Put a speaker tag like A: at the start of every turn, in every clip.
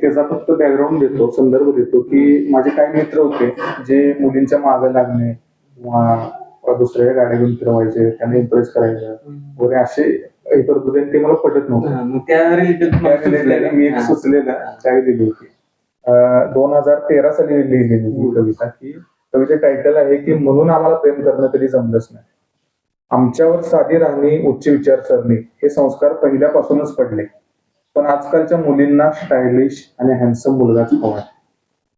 A: त्याचा फक्त बॅकग्राऊंड देतो संदर्भ देतो की माझे काही मित्र होते जे मुलींच्या मागे लागणे किंवा दुसऱ्या गाड्या घेऊन फिरवायचे त्यांना इम्प्रेस करायचं. वगैरे असे हे करत होते ते मला पटत नव्हतं. मी एक सुचलेलं त्यावेळी दिली होती. दोन हजार तेरा साली लिहिलेली कविता की कविते टायटल आहे की म्हणून आम्हाला प्रेम करणं कधी जमलंच नाही. आमच्यावर साधी राहणी उच्च विचारसरणी हे संस्कार पहिल्यापासूनच पडले. पण आजकालच्या मुलींना स्टायलिश आणि हँडसम मुलगाच हवा आहे.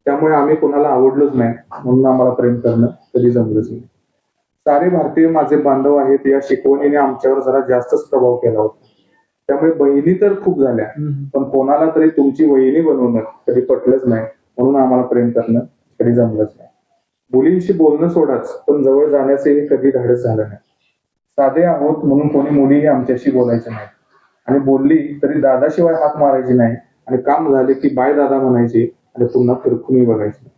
A: त्यामुळे आम्ही कोणाला आवडलोच नाही म्हणून आम्हाला प्रेम करणं कधी जमलंच नाही. सारे भारतीय माझे बांधव आहेत या शिकवणीने आमच्यावर जरा जास्तच प्रभाव केला होता. त्यामुळे बहिणी तर खूप झाल्या पण कोणाला तरी तुमची वहिनी बनवणं कधी पटलंच नाही म्हणून आम्हाला प्रेम करणं कधी जमलंच नाही. मुलींशी बोलणं सोडाच पण जवळ जाण्याचंही कधी धाडस झालं नाही. साधे आहोत म्हणून कोणी मुलीही आमच्याशी बोलायचे नाही. आणि बोलली तरी दादाशिवाय हात मारायची नाही. आणि काम झाले की बाय दादा म्हणायची आणि पुन्हा फिरकूनही बघायचे.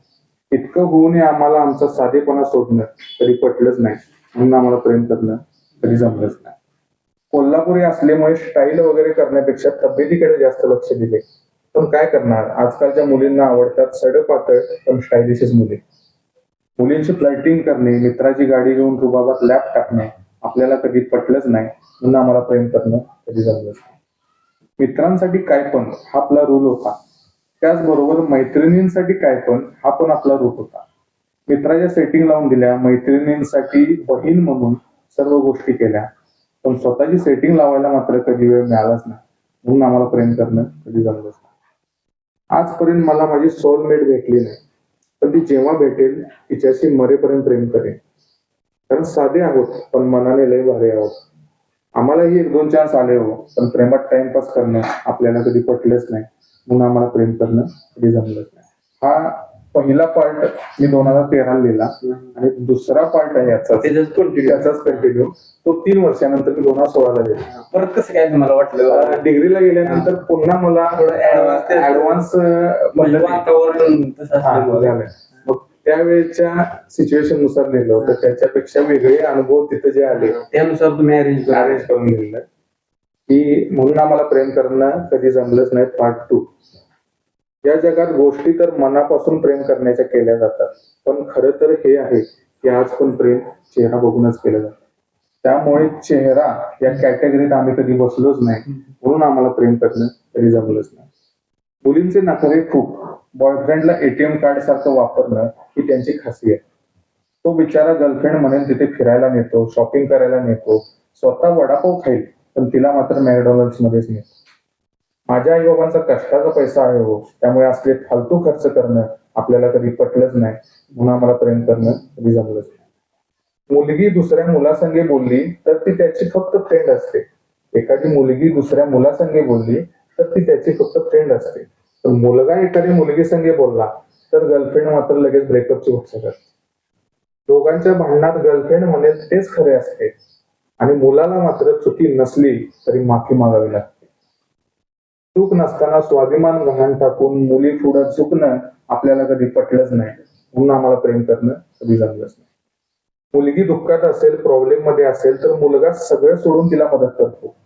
A: इतकं होऊन आम्हाला आमचा साधेपणा सोडणं कधी पटलंच नाही. म्हणून आम्हाला प्रेम करणं कधी जमलंच नाही. कोल्हापुरी असल्यामुळे स्टाईल वगैरे करण्यापेक्षा तब्येतीकडे जास्त लक्ष दिले. पण काय करणार? आजकालच्या मुलींना आवडतात सड पातळ पण स्टायलिशच मुली. मुलींची फ्लायटिंग करणे मित्राची गाडी घेऊन रुबाबात लॅप टाकणे आपल्याला कधी पटलंच नाही म्हणून आम्हाला प्रेम करणं कधी जमलंच नाही. मित्रांसाठी काय पण हा आपला रूल होता. त्याचबरोबर मैत्रिणींसाठी काय पण हा पण आपला रूल होता. मित्राच्या सेटिंग लावून दिल्या मैत्रिणींसाठी बहीण म्हणून सर्व गोष्टी केल्या. पण स्वतःची सेटिंग लावायला मात्र कधी वेळ मिळालाच नाही म्हणून आम्हाला प्रेम करणं कधी जमलंच नाही. आजपर्यंत मला माझी सोलमेट भेटली नाही. पण ती जेव्हा भेटेल तिच्याशी मरेपर्यंत प्रेम करेन. कारण साधे आहोत पण मनाने लय भारी आहोत. आम्हालाही एक दोन चान्स आले हो पण प्रेमात टाइमपास करणं आपल्याला कधी पटलेच नाही. म्हणून आम्हाला प्रेम करणं कधी जमलंच नाही. हा पहिला पार्ट मी दोन हजार तेरा लिहिला. आणि दुसरा पार्ट आहे याचा. त्याचाच कंटिन्यू तो तीन वर्षानंतर मी दोन हजार सोळाला लिहिला.
B: परत कसं काय तुम्हाला वाटलं?
A: डिग्रीला गेल्यानंतर पुन्हा मला
B: थोडं
A: ऍडव्हान्स
B: म्हणजे असल्यामुळे.
A: झालं. त्यावेळेच्या सिच्युएशननुसार लिहिलं होतं. त्याच्यापेक्षा वेगळे अनुभव तिथे जे आले
B: त्यानुसार तुम्ही अरेंज
A: अरेंज करून लिहिलं. की म्हणून आम्हाला प्रेम करणं कधी जमलंच नाही पार्ट टू या जगात गोष्टी तर मनापासून प्रेम करण्याच्या केल्या जातात. पण खरं तर हे आहे की आज पण प्रेम चेहरा बघूनच केलं जातं. त्यामुळे चेहरा या कॅटेगरीत आम्ही कधी बसलोच नाही. म्हणून आम्हाला प्रेम करणं कधी जमलंच नाही. मुलींचे नखरे खूप. बॉयफ्रेंडला एटीएम कार्ड सारखं वापरणं ही त्यांची खासियत. तो बिचारा गर्लफ्रेंड म्हणेल तिथे फिरायला नेतो शॉपिंग करायला नेतो. स्वतः वडापाव खाईल पण तिला मात्र मॅकडॉनल्ड मध्येच नेतो. माझ्या आई बाबांचा कष्टाचा पैसा आहे हो. त्यामुळे असले फालतू खर्च करणं आपल्याला कधी पटलंच नाही. म्हणून आम्हाला प्रेम करणं कधी जमलंच नाही. मुलगी दुसऱ्या मुलासंगे बोलली तर ती त्याची फक्त फ्रेंड असते. एखादी मुलगी दुसऱ्या मुलासंगे बोलली तर ती त्याची फक्त फ्रेंड असते. मुलगा एखाद्या मुलगी संगे बोलला तर गर्लफ्रेंड मात्र लगेच ब्रेकअपची भाषा करते. दोघांच्या भांडणात गर्लफ्रेंड म्हणेल तेच खरे असते. आणि मुलाला मात्र चुकी नसली तरी माफी मागावी लागते. चूक नसताना स्वाभिमान गहाण टाकून मुली पुढं चुकणं आपल्याला कधी पटलंच नाही. म्हणून आम्हाला प्रेम करणं कधी जमलंच नाही. मुलगी दुःखात असेल प्रॉब्लेममध्ये असेल तर मुलगा सगळं सोडून तिला मदत करतो.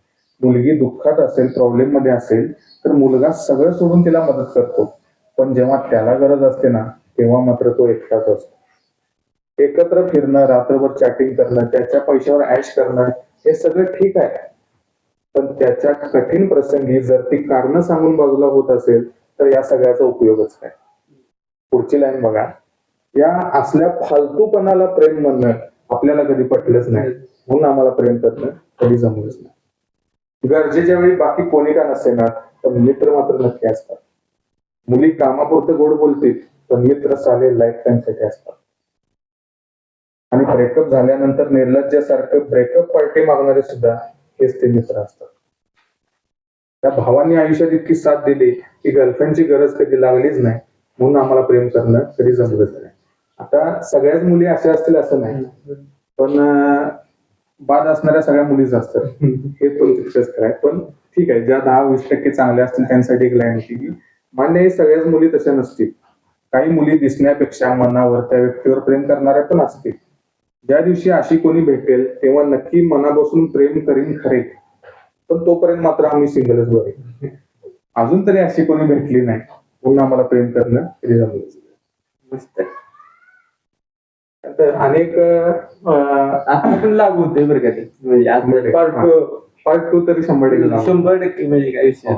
A: मुलगी दुःखात असेल प्रॉब्लेममध्ये असेल तर मुलगा सगळं सोडून तिला मदत करतो. पण जेव्हा त्याला गरज असते ना तेव्हा मात्र तो एकटाच असतो. एकत्र फिरणं रात्रभर चॅटिंग करणं त्याच्या पैशावर ऍश करणं हे सगळं ठीक आहे. पण त्याच्या कठीण प्रसंगी जर ती कारण सांगून बाजूला होत असेल तर या सगळ्याचा उपयोगच काय? पुढची लाईन बघा. या असल्या फालतूपणाला प्रेम म्हणणं आपल्याला कधी पटलंच नाही. म्हणून आम्हाला प्रेम करणं कधी जमलंच नाही. गरजेच्या वेळी बाकी कोणी का नसे ना तर मित्र मात्र नक्की असतात. मुली कामापुरतं गोड बोलतील पण मित्र साले लाईफ टाईमसाठी असतात. आणि ब्रेकअप झाल्यानंतर निर्लज्जासारखं ब्रेकअप पार्टी मागणारे सुद्धा हेच ते मित्र असतात. त्या भावांनी आयुष्यात इतकी साथ दिली की गर्लफ्रेंडची गरज कधी लागलीच नाही म्हणून आम्हाला प्रेम करणं कधी जमलंच नाही. आता सगळ्याच मुली अशा असतील असं नाही. पण बाद असणाऱ्या सगळ्या मुलीच असतात. हे पण तितकंच खरं आहे. पण ठीक आहे ज्या दहा वीस टक्के चांगल्या असतील त्यांसाठी एक लाईन होती की मान्य आहे, सगळ्याच मुली तशा नसतील. काही मुली दिसण्यापेक्षा मनावर त्या व्यक्तीवर प्रेम करणाऱ्या पण असतील. ज्या दिवशी अशी कोणी भेटेल तेव्हा नक्की मनापासून प्रेम करीन खरे. पण तोपर्यंत मात्र आम्ही सिंगलच बरे. अजून तरी अशी कोणी भेटली नाही. म्हणून आम्हाला प्रेम करणं जमलं
B: मस्त. आहे.
A: तर अनेक
B: आता पण लागू होते बरं का ते म्हणजे पार्ट
A: हा. पार्ट टू तरी शंभर टक्के.
B: शंभर टक्के म्हणजे काय विषय.